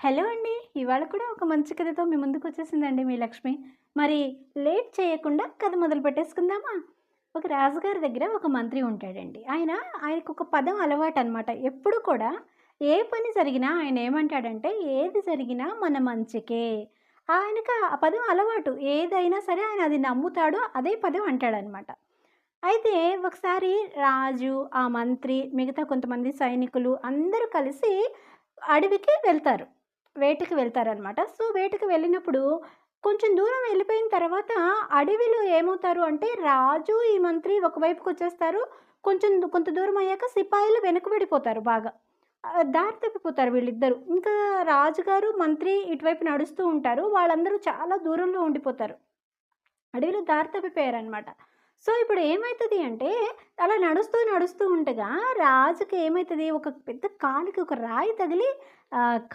Hello అండి. ఇవాళ కూడా ఒక మంచి కథతో మీ ముందుకు వచ్చేసిందండి మీ లక్ష్మి. మరి లేట్ చేయకుండా కథ మొదలు పెట్టేసుకుందామా? ఒక రాజుగారి దగ్గర ఒక మంత్రి ఉంటాడండి. ఆయన ఆయనకు ఒక పదం అలవాటు అనమాట ఎప్పుడు కూడా ఏ పని జరిగినా ఆయన ఏమంటాడంటే ఏది జరిగినా మన మంచికే. ఆయనకు ఆ పదం అలవాటు. ఏదైనా సరే ఆయన అది నమ్ముతాడో అదే పదం అంటాడనమాట అయితే ఒకసారి రాజు ఆ మంత్రి మిగతా కొంతమంది సైనికులు అందరూ కలిసి అడవికి వెళ్తారు. వేటకి వెళ్తారనమాట. సో వేటకి వెళ్ళినప్పుడు కొంచెం దూరం వెళ్ళిపోయిన తర్వాత అడవిలో ఏమవుతారు అంటే రాజు ఈ మంత్రి ఒకవైపుకి వచ్చేస్తారు కొంచెం కొంత దూరం అయ్యాక సిపాయిలు వెనుకబడిపోతారు బాగా. దారి తప్పిపోతారు వీళ్ళిద్దరు. ఇంకా రాజుగారు మంత్రి ఇటువైపు నడుస్తూ ఉంటారు. వాళ్ళందరూ చాలా దూరంలో ఉండిపోతారు. అడవిలో దారి తప్పిపోయారనమాట. సో ఇప్పుడు ఏమవుతుంది అంటే అలా నడుస్తూ నడుస్తూ ఉండగా రాజుకి ఏమవుతుంది ఒక పెద్ద కాలుకి ఒక రాయి తగిలి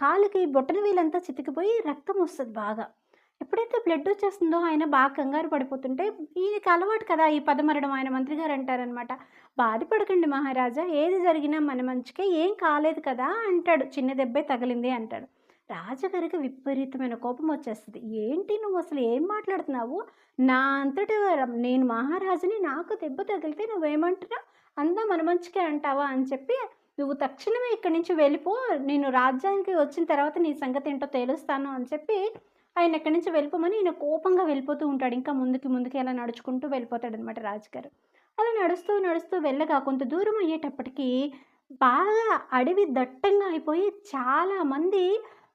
కాలుకి బొట్టన వీలంతా చితికిపోయి రక్తం వస్తుంది బాగా. ఎప్పుడైతే బ్లడ్ వచ్చేస్తుందో ఆయన బాగా కంగారు పడిపోతుంటే ఈయనకి అలవాటు కదా ఈ పదమరడం ఆయన మంత్రి గారు అంటారనమాట. బాధపడకండి మహారాజా ఏది జరిగినా మన మంచికే ఏం కాలేదు కదా అంటాడు. చిన్న దెబ్బే తగిలింది అంటాడు. రాజుగారికి విపరీతమైన కోపం వచ్చేస్తుంది. ఏంటి నువ్వు అసలు ఏం మాట్లాడుతున్నావు? నా అంతటి నేను మహారాజుని నాకు దెబ్బ తగిలితే నువ్వేమంటున్నావు? అంతా మన మంచికే అంటావా అని చెప్పి నువ్వు తక్షణమే ఇక్కడి నుంచి వెళ్ళిపో నేను రాజ్యానికి వచ్చిన తర్వాత నీ సంగతి ఏంటో తేలుస్తాను అని చెప్పి ఆయన ఎక్కడి నుంచి వెళ్ళిపోమని ఈయన కోపంగా వెళ్ళిపోతూ ఉంటాడు. ఇంకా ముందుకి ముందుకి అలా నడుచుకుంటూ వెళ్ళిపోతాడు అనమాట రాజుగారు. అలా నడుస్తూ నడుస్తూ వెళ్ళగా కొంత దూరం అయ్యేటప్పటికీ బాగా అడవి దట్టంగా అయిపోయి చాలామంది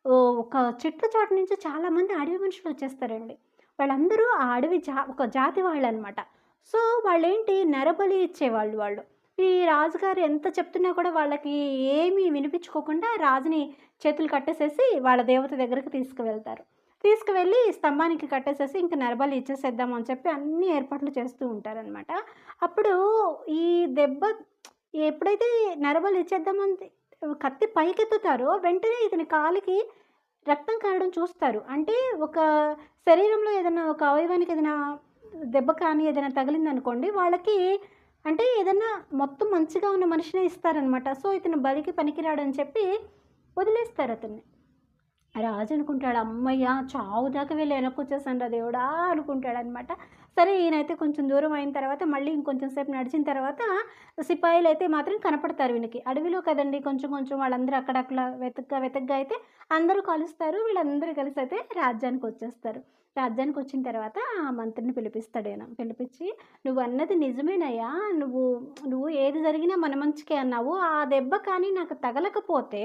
ఒక చెట్టు చాటు నుంచి చాలామంది అడవి మనుషులు వచ్చేస్తారండి. వాళ్ళందరూ ఆ అడవి జా ఒక జాతి వాళ్ళు అనమాట సో వాళ్ళేంటి? నరబలి ఇచ్చేవాళ్ళు వాళ్ళు. ఈ రాజుగారు ఎంత చెప్తున్నా కూడా వాళ్ళకి ఏమీ వినిపించుకోకుండా రాజుని చేతులు కట్టేసేసి వాళ్ళ దేవత దగ్గరికి తీసుకువెళ్తారు. తీసుకువెళ్ళి స్తంభానికి కట్టేసేసి ఇంక నరబలి ఇచ్చేసేద్దాం అని చెప్పి అన్ని ఏర్పాట్లు చేస్తూ ఉంటారనమాట. అప్పుడు ఈ దెబ్బ ఎప్పుడైతే నరబలి ఇచ్చేద్దామని కత్తి పైకెత్తుతారో వెంటనే ఇతని కాలికి రక్తం కారడం చూస్తారు. అంటే ఒక శరీరంలో ఏదైనా ఒక అవయవానికి ఏదైనా దెబ్బ కానీ ఏదైనా తగిలిందనుకోండి వాళ్ళకి అంటే ఏదైనా మొత్తం మంచిగా ఉన్న మనిషినే ఇస్తారనమాట సో ఇతను బలికి పనికిరాడని చెప్పి వదిలేస్తారు అతన్ని. రాజు అనుకుంటాడు అమ్మయ్య చావు దాకా వెళ్ళి వెనక్కొచ్చేసాను రా దేవుడా అనుకుంటాడు అనమాట సరే ఈయనైతే కొంచెం దూరం అయిన తర్వాత మళ్ళీ ఇంకొంచెం సేపు నడిచిన తర్వాత సిపాయిలు అయితే మాత్రం కనపడతారు వీనికి అడవిలో కదండి కొంచెం కొంచెం వాళ్ళందరూ అక్కడక్కడ వెతగ్గా వెతగ్గా అయితే అందరూ కలుస్తారు. వీళ్ళందరూ కలిసి అయితే రాజ్యానికి వచ్చేస్తారు. రాజ్యానికి వచ్చిన తర్వాత ఆ మంత్రిని పిలిపిస్తాడు ఆయన పిలిపించి నువ్వు అన్నది నిజమేనయ్యా. నువ్వు నువ్వు ఏది జరిగినా మన మంచికే అన్నావు. ఆ దెబ్బ కానీ నాకు తగలకపోతే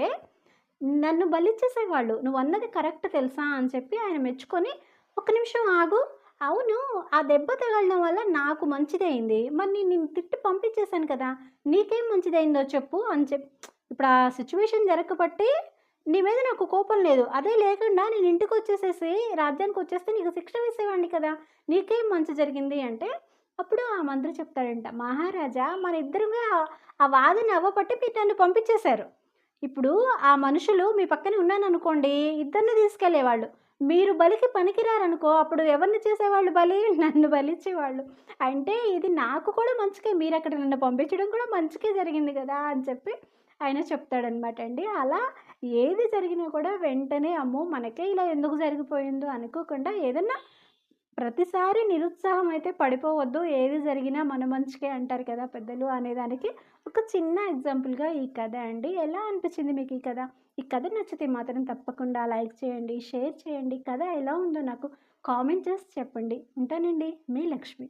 నన్ను బలిచ్చేసేవాళ్ళు. నువ్వు అన్నది కరెక్ట్ తెలుసా అని చెప్పి ఆయన మెచ్చుకొని ఒక నిమిషం ఆగు. అవును ఆ దెబ్బ తగలడం వల్ల నాకు మంచిదైంది మరి నేను నేను తిట్టి పంపించేశాను కదా. నీకేం మంచిదైందో చెప్పు అని చెప్పి ఇప్పుడు ఆ సిచ్యువేషన్ జరగబట్టి నీ మీద నాకు కోపం లేదు. అదే లేకుండా నేను ఇంటికి వచ్చేసేసి రాజ్యానికి వచ్చేస్తే నీకు శిక్ష వేసేవాడిని కదా. నీకేం మంచి జరిగింది అంటే అప్పుడు ఆ మంత్రి చెప్తాడంట మహారాజా మన ఇద్దరుగా ఆ వాదన అవ్వబట్టి మీరు నన్ను పంపించేశారు. ఇప్పుడు ఆ మనుషులు మీ పక్కన ఉన్నాను అనుకోండి ఇద్దరిని తీసుకెళ్ళేవాళ్ళు మీరు బలికి పనికిరారనుకో అప్పుడు ఎవరిని చేసేవాళ్ళు బలి? నన్ను బలిచ్చేవాళ్ళు. అంటే ఇది నాకు కూడా మంచికే మీరు అక్కడ నన్ను పంపించడం కూడా మంచికే జరిగింది కదా అని చెప్పి ఆయన చెప్తాడనమాట అండి. అలా ఏది జరిగినా కూడా వెంటనే అమ్మో మనకే ఇలా ఎందుకు జరిగిపోయిందో అనుకోకుండా ఏదన్నా ప్రతిసారి నిరుత్సాహం అయితే పడిపోవద్దు. ఏది జరిగినా మన మంచికే అంటారు కదా పెద్దలు అనేదానికి ఒక చిన్న ఎగ్జాంపుల్గా ఈ కథ అండి. ఎలా అనిపించింది మీకు ఈ కథ? ఈ కథ నచ్చితే మాత్రం తప్పకుండా లైక్ చేయండి షేర్ చేయండి. కథ ఎలా ఉందో నాకు కామెంట్ చేసి చెప్పండి. ఉంటానండి. మీ లక్ష్మి.